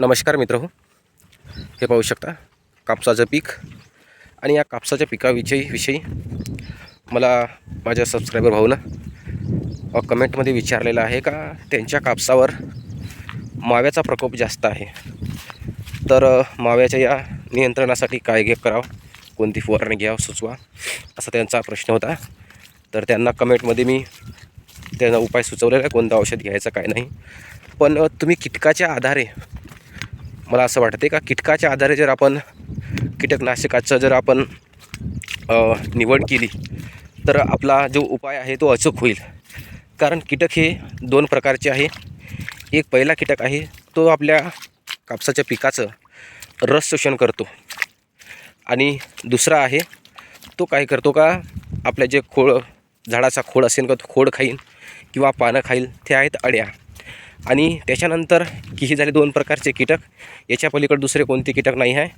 नमस्कार मित्र हो. हे पाहू शकता कापसाचं पीक आणि या कापसाच्या पिकाविषयी विषयी मला माझ्या सबस्क्रायबर भाऊनं कमेंटमध्ये विचारलेलं आहे का त्यांच्या कापसावर माव्याचा प्रकोप जास्त आहे. तर माव्याच्या या नियंत्रणासाठी काय घे करावं कोणती फवारणी घ्यावं सुचवा असा त्यांचा प्रश्न होता. तर त्यांना कमेंटमध्ये मी त्यांना उपाय सुचवलेला आहे कोणतं औषध घ्यायचं काय नाही. पण तुम्ही कीटकाच्या आधारे मला असं वाटते का कीटकाच्या आधारे जर आपण कीटकनाशकाचं जर आपण निवड केली तर आपला जो उपाय आहे तो अचूक होईल. कारण कीटक हे दोन प्रकारचे आहे. एक पहिला कीटक आहे तो आपल्या कापसाच्या पिकाचं रस शोषण करतो. आणि दुसरा आहे तो काय करतो का आपल्या जे खोड झाडाचा खोड असेल का तो खोड खाईन किंवा पानं खाईल ते आहेत अळ्या. आणि त्याच्यानंतर की हे झाले दोन प्रकारचे कीटक. याच्या पलीकडे दुसरे कोणते कीटक नाही आहे.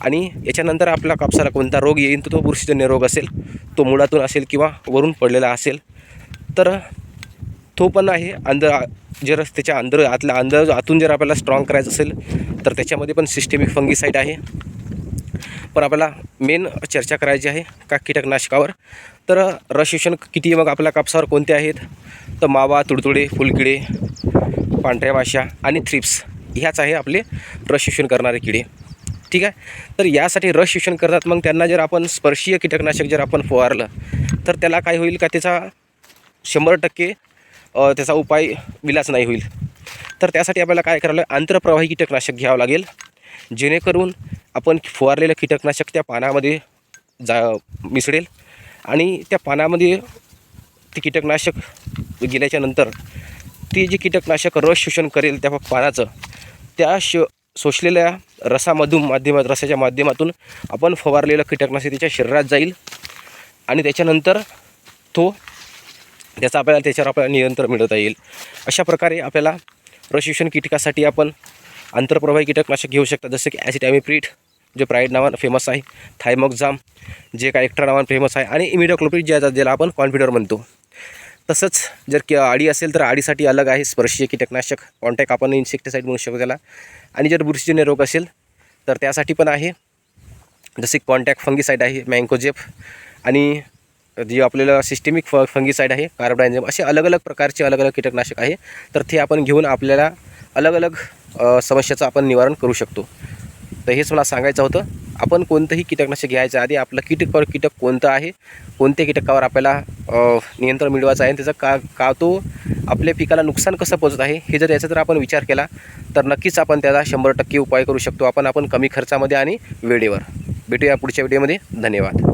आणि याच्यानंतर आपल्या कापसाला कोणता रोग येईल तर तो बुरशीजन्य रोग असेल तो मुळातून असेल किंवा वरून पडलेला असेल तर तो पण आहे. अंदर जर त्याच्या अंदर आतल्या अंदर आतून जर आपल्याला स्ट्रॉंग करायचं असेल तर त्याच्यामध्ये पण सिस्टेमिक फंगीसाईड आहे. पण आपल्याला मेन चर्चा करायची आहे का कीटकनाशकावर. तर रसशोषण किती मग आपल्या कापसावर कोणते आहेत? तर मावा तुडतुडे फुलकिडे पांढऱ्या माश्या आणि थ्रिप्स ह्याच आहे आपले रस शोषण करणारे किडे. ठीक आहे? तर यासाठी रस शोषण करतात मग त्यांना जर आपण स्पर्शीय कीटकनाशक जर आपण फवारलं तर त्याला काय होईल का त्याचा शंभर टक्के त्याचा उपाय विलास नाही होईल. तर त्यासाठी आपल्याला काय करावं लागेल? आंतरप्रवाही कीटकनाशक घ्यावं लागेल. जेणेकरून आपण फवारलेलं कीटकनाशक त्या पानामध्ये जा मिसळेल आणि त्या पानामध्ये ते कीटकनाशक गेल्याच्यानंतर ते जे कीटकनाशक रस शोषण करेल त्या पानाचं त्या श शोषलेल्या रसामधून माध्यमात रसाच्या माध्यमातून आपण फवारलेलं कीटकनाशक त्याच्या शरीरात जाईल आणि त्याच्यानंतर तो त्याचा आपल्याला त्याच्यावर आपल्याला नियंत्रण मिळवता येईल. अशा प्रकारे आपल्याला रसशोषण कीटकासाठी आपण आंतरप्रवाही कीटकनाशक घेऊ शकता. जसं की ॲसिटॅमिप्रीट जे प्राईड नावानं फेमस आहे थायमॉक्झाम जे काय एक्ट्रा नावानं फेमस आहे आणि इमिडोक्लोप्रीट ज्या ज्याला आपण कॉन्फिडर म्हणतो. तसंच जर की आडी असेल तर आडीसाठी अलग आहे स्पर्शीय कीटकनाशक. कॉन्टॅक्ट आपण इन्सेक्टिसाईड म्हणू शकतो त्याला. आणि जर बुरशीजन्य रोग असेल तर त्यासाठी पण आहे. जसे कॉन्टॅक्ट फंगीसाईड आहे मँकोजेप आणि जे आपल्याला सिस्टेमिक फ फंगीसाईड आहे कार्बडायझेम असे अलग अलग प्रकारचे अलग अलग कीटकनाशक आहे. तर ते आपण घेऊन आपल्याला अलग अलग समस्याचं आपण निवारण करू शकतो. तर हेच मला सांगायचं होतं. आपण कोणतंही कीटकनाशक घ्यायच्या आधी आपलं कीटकावर कीटक कोणतं आहे कोणत्या कीटकावर आपल्याला नियंत्रण मिळवायचं आहे आणि त्याचा का का तो आपल्या पिकाला नुकसान कसं पोचत आहे हे जर याचा जर आपण विचार केला तर नक्कीच आपण त्याला शंभर टक्के उपाय करू शकतो. आपण आपण कमी खर्चामध्ये आणि वेळेवर. भेटूया पुढच्या व्हिडिओमध्ये. धन्यवाद.